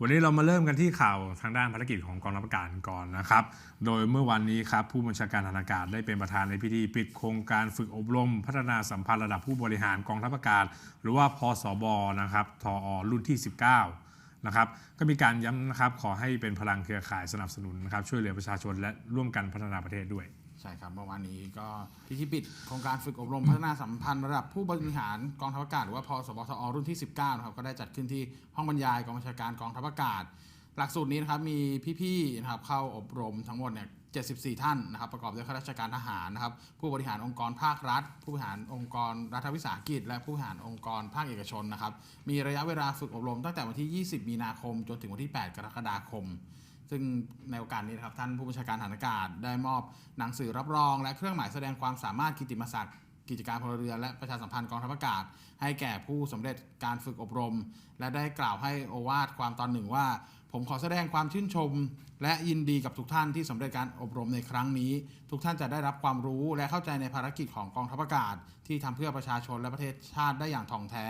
วันนี้เรามาเริ่มกันที่ข่าวทางด้านภารกิจของกองทัพอากาศก่อนนะครับ โดยเมื่อวันนี้ครับผู้บัญชาการทหารอากาศได้เป็นประธานในพิธีปิดโครงการฝึกอบรม พัฒนาสัมพันธ์ระดับผู้บริหารกองทัพอากาศ หรือว่าพสบนะครับทอรุ่นที่ 19นะครับก็มีการย้ำนะครับขอให้เป็นพลังเครือข่ายสนับสนุนนะครับช่วยเหลือประชาชนและร่วมกันพัฒนาประเทศด้วย ใช่ครับเมื่อวานนี้ก็พิธีปิดโครงการฝึกอบรมพัฒนาสัมพันธ์ระดับผู้บริหารกองทัพอากาศหรือว่าพสบทอรุ่นที่ 19นะครับก็ได้จัดขึ้นที่ห้องบรรยายกองบัญชาการกองทัพอากาศ หลักสูตรนี้นะครับมีพี่ๆนะครับเข้าอบรมทั้งหมดเนี่ย74 ท่านนะครับประกอบด้วยข้าราชการทหารนะครับผู้บริหารองค์กรภาครัฐ ผู้บริหารองค์กรรัฐวิสาหกิจ และผู้บริหารองค์กรภาคเอกชนนะครับมีระยะเวลาฝึกอบรมตั้งแต่วันที่ 20 มีนาคม จนถึงวันที่ 8 กรกฎาคม ซึ่งในโอกาสนี้นะครับท่านผู้บัญชาการฐานอากาศได้มอบหนังสือรับรอง และเครื่องหมายแสดงความสามารถกิติมศักดิ์กิจการพลเรือนและประชาสัมพันธ์กองทัพอากาศ ให้แก่ผู้สำเร็จการฝึกอบรม และได้กล่าวให้โอวาทความตอนหนึ่งว่าผมขอแสดงความชื่นชม และยินดีกับทุกท่านที่สำเร็จการอบรมในครั้งนี้ ทุกท่านจะได้รับความรู้และเข้าใจในภารกิจของกองทัพอากาศ ที่ทำเพื่อประชาชนและประเทศชาติได้อย่างถ่องแท้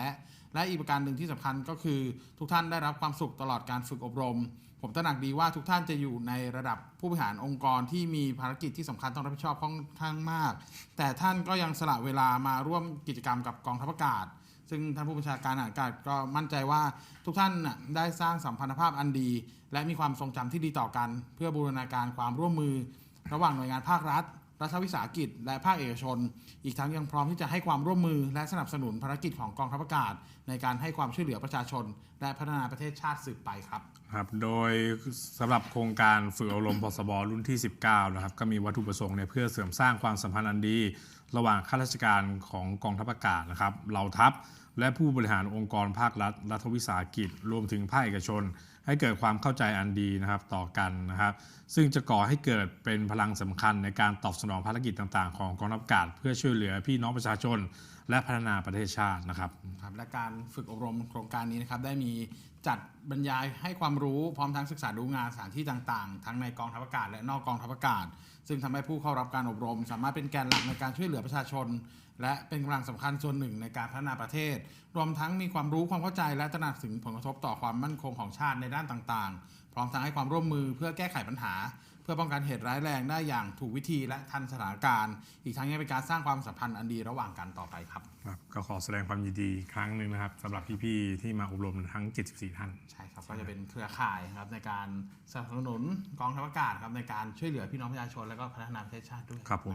และอีกประการหนึ่งที่สำคัญก็คือ ทุกท่านได้รับความสุขตลอดการฝึกอบรม ผมตระหนักดีว่าทุกท่านจะอยู่ในระดับผู้บริหารองค์กรที่มีภารกิจที่สำคัญต้องรับผิดชอบค่อนข้างมาก แต่ท่านก็ยังสละเวลามาร่วมกิจกรรมกับกองทัพอากาศ ซึ่งท่านผู้บัญชาการอากาศก็มั่นใจว่าทุกท่านได้สร้างสัมพันธภาพอันดี และมีความทรงจำที่ดีต่อกัน เพื่อบูรณาการความร่วมมือ ระหว่างหน่วยงานภาครัฐ รัฐวิสาหกิจ และภาคเอกชน อีกทั้งยังพร้อมที่จะให้ความร่วมมือและสนับสนุนภารกิจของกองทัพอากาศ ในการให้ความช่วยเหลือประชาชน และพัฒนาประเทศชาติสืบไปครับครับโดยสำหรับโครงการฝึกอบรมพสบรุ่นที่ 19 นะครับก็มีวัตถุประสงค์เนี่ยเพื่อเสริมสร้างความสัมพันธ์อันดี ระหว่างข้าราชการของกองทัพอากาศนะครับเหล่าทัพ และผู้บริหารองค์กรภาครัฐ รัฐวิสาหกิจ รวมถึงภาคเอกชน ให้เกิดความเข้าใจอันดีนะครับต่อกันนะครับ ซึ่งจะก่อให้เกิดเป็นพลังสำคัญในการตอบสนองภารกิจต่างๆ ของกองทัพอากาศ เพื่อช่วยเหลือพี่น้องประชาชน และพัฒนาประเทศชาตินะครับครับและการฝึกอบรมโครงการนี้นะครับได้มี จัดบรรยายให้ความรู้พร้อมทั้งศึกษาดูงานสถานที่ต่างๆ ทั้งในกองทัพอากาศและนอกกองทัพอากาศ ซึ่งทำให้ผู้เข้ารับการอบรม สามารถเป็นแกนหลักในการช่วยเหลือประชาชน และเป็นกำลังสำคัญส่วนหนึ่งในการพัฒนาประเทศ รวมทั้งมีความรู้ความเข้าใจและตระหนักถึงผลกระทบต่อความมั่นคงของชาติในด้านต่างๆ พร้อมทั้งให้ความร่วมมือเพื่อแก้ไขปัญหา เพื่อป้องกันเหตุร้ายแรงได้อย่างถูกวิธีและทันสถานการณ์ อีกทั้งยังเป็นการสร้างความสัมพันธ์อันดีระหว่างกันต่อไปครับครับก็ขอแสดงความยินดีอีกครั้งหนึ่งนะครับสำหรับพี่ๆที่มาอบรมทั้ง 74 ท่าน ใช่ครับก็จะเป็นเครือข่ายครับในการสนับสนุนกองทัพอากาศครับในการช่วยเหลือพี่น้องประชาชนและก็พัฒนาประเทศชาติด้วยครับผม